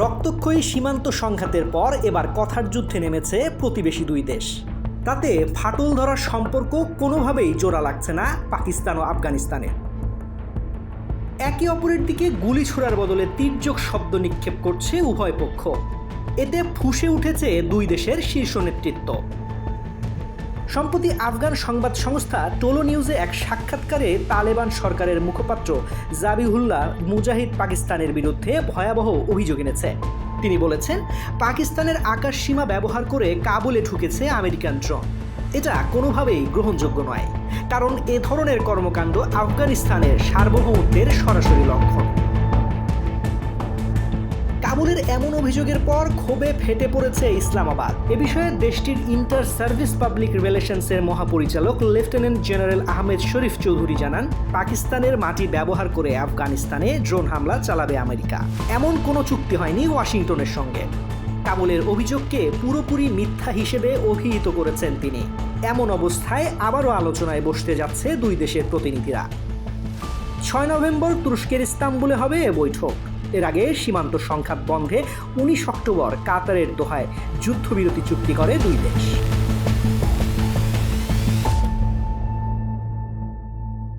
রক্তক্ষয়ী সীমান্ত সংঘাতের পর এবার কথার যুদ্ধে নেমেছে প্রতিবেশী দুই দেশ। তাতে ফাটল ধরার সম্পর্ক কোনোভাবেই জোড়া লাগছে না পাকিস্তান ও আফগানিস্তানে একে অপরের দিকে গুলি ছোড়ার বদলে তীর্যক শব্দ নিক্ষেপ করছে উভয় পক্ষ। এতে ফুসে উঠেছে দুই দেশের শীর্ষ নেতৃত্ব। সম্প্রতি আফগান সংবাদ সংস্থা টোলো নিউজে এক সাক্ষাৎকারে তালেবান সরকারের মুখপাত্র জাবিহুল্লাহ মুজাহিদ পাকিস্তানের বিরুদ্ধে ভয়াবহ অভিযোগ এনেছে। তিনি বলেছেন, পাকিস্তানের আকাশ সীমা ব্যবহার করে কাবুলে ঢুকেছে আমেরিকান ড্রোন। এটা কোনোভাবেই গ্রহণযোগ্য নয়, কারণ এ ধরনের কর্মকাণ্ড আফগানিস্তানের সার্বভৌমত্বের সরাসরি লক্ষণ। কাবুলের এমন অভিযোগের পর ক্ষোভে ফেটে পড়েছে ইসলামাবাদ। এ বিষয়ে দেশটির ইন্টার সার্ভিস পাবলিক রিলেশনসের মহাপরিচালক লেফটেন্যান্ট জেনারেল আহমেদ শরীফ চৌধুরী জানান, পাকিস্তানের মাটি ব্যবহার করে আফগানিস্তানে ড্রোন হামলা চালাবে আমেরিকা। এমন কোনো চুক্তি হয়নি ওয়াশিংটনের সঙ্গে। কাবুলের অভিযোগকে পুরোপুরি মিথ্যা হিসেবে অভিহিত করেছেন তিনি। এমন অবস্থায় আবারও আলোচনায় বসতে যাচ্ছে দুই দেশের প্রতিনিধিরা। ছয় নভেম্বর তুরস্কের ইস্তাম্বুলে হবে এ বৈঠক। এর আগে সীমান্ত সংঘাত বন্ধে উনিশ অক্টোবর কাতারের দোহায় যুদ্ধবিরতি চুক্তি করে দুই দেশ।